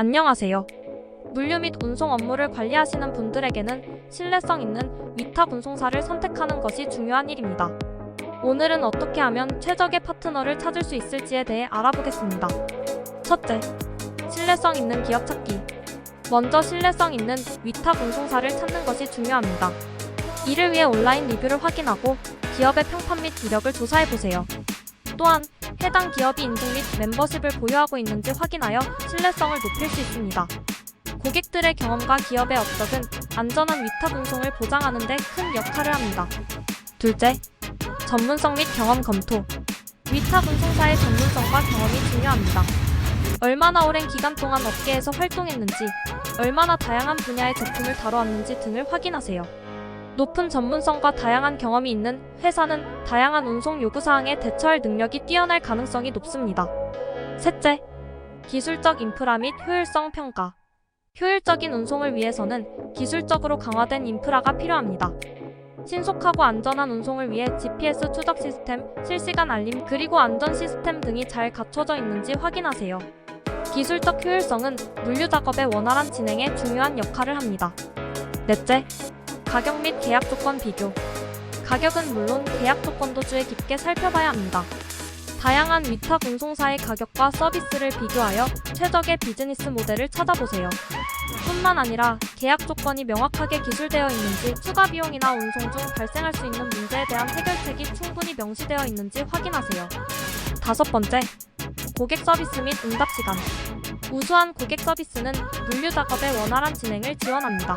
안녕하세요. 물류 및 운송 업무를 관리하시는 분들에게는 신뢰성 있는 위탁 운송사를 선택하는 것이 중요한 일입니다. 오늘은 어떻게 하면 최적의 파트너를 찾을 수 있을지에 대해 알아보겠습니다. 첫째, 신뢰성 있는 기업 찾기. 먼저 신뢰성 있는 위탁 운송사를 찾는 것이 중요합니다. 이를 위해 온라인 리뷰를 확인하고 기업의 평판 및 이력을 조사해 보세요. 또한 해당 기업이 인증 및 멤버십을 보유하고 있는지 확인하여 신뢰성을 높일 수 있습니다. 고객들의 경험과 기업의 업적은 안전한 위탁 운송을 보장하는 데 큰 역할을 합니다. 둘째, 전문성 및 경험 검토. 위탁 운송사의 전문성과 경험이 중요합니다. 얼마나 오랜 기간 동안 업계에서 활동했는지, 얼마나 다양한 분야의 제품을 다뤄왔는지 등을 확인하세요. 높은 전문성과 다양한 경험이 있는 회사는 다양한 운송 요구사항에 대처할 능력이 뛰어날 가능성이 높습니다. 셋째, 기술적 인프라 및 효율성 평가. 효율적인 운송을 위해서는 기술적으로 강화된 인프라가 필요합니다. 신속하고 안전한 운송을 위해 GPS 추적 시스템, 실시간 알림, 그리고 안전 시스템 등이 잘 갖춰져 있는지 확인하세요. 기술적 효율성은 물류 작업의 원활한 진행에 중요한 역할을 합니다. 넷째, 가격 및 계약 조건 비교. 가격은 물론 계약 조건도 주의 깊게 살펴봐야 합니다. 다양한 위탁 운송사의 가격과 서비스를 비교하여 최적의 비즈니스 모델을 찾아보세요. 뿐만 아니라 계약 조건이 명확하게 기술되어 있는지, 추가 비용이나 운송 중 발생할 수 있는 문제에 대한 해결책이 충분히 명시되어 있는지 확인하세요. 다섯 번째, 고객 서비스 및 응답 시간. 우수한 고객 서비스는 물류 작업의 원활한 진행을 지원합니다.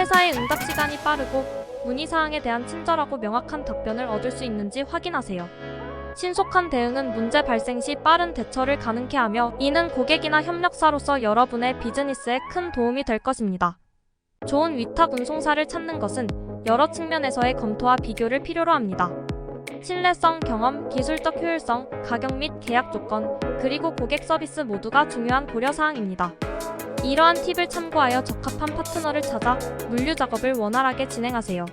회사의 응답 시간이 빠르고 문의 사항에 대한 친절하고 명확한 답변을 얻을 수 있는지 확인하세요. 신속한 대응은 문제 발생 시 빠른 대처를 가능케 하며 이는 고객이나 협력사로서 여러분의 비즈니스에 큰 도움이 될 것입니다. 좋은 위탁 운송사를 찾는 것은 여러 측면에서의 검토와 비교를 필요로 합니다. 신뢰성, 경험, 기술적 효율성, 가격 및 계약 조건, 그리고 고객 서비스 모두가 중요한 고려사항입니다. 이러한 팁을 참고하여 적합한 파트너를 찾아 물류 작업을 원활하게 진행하세요.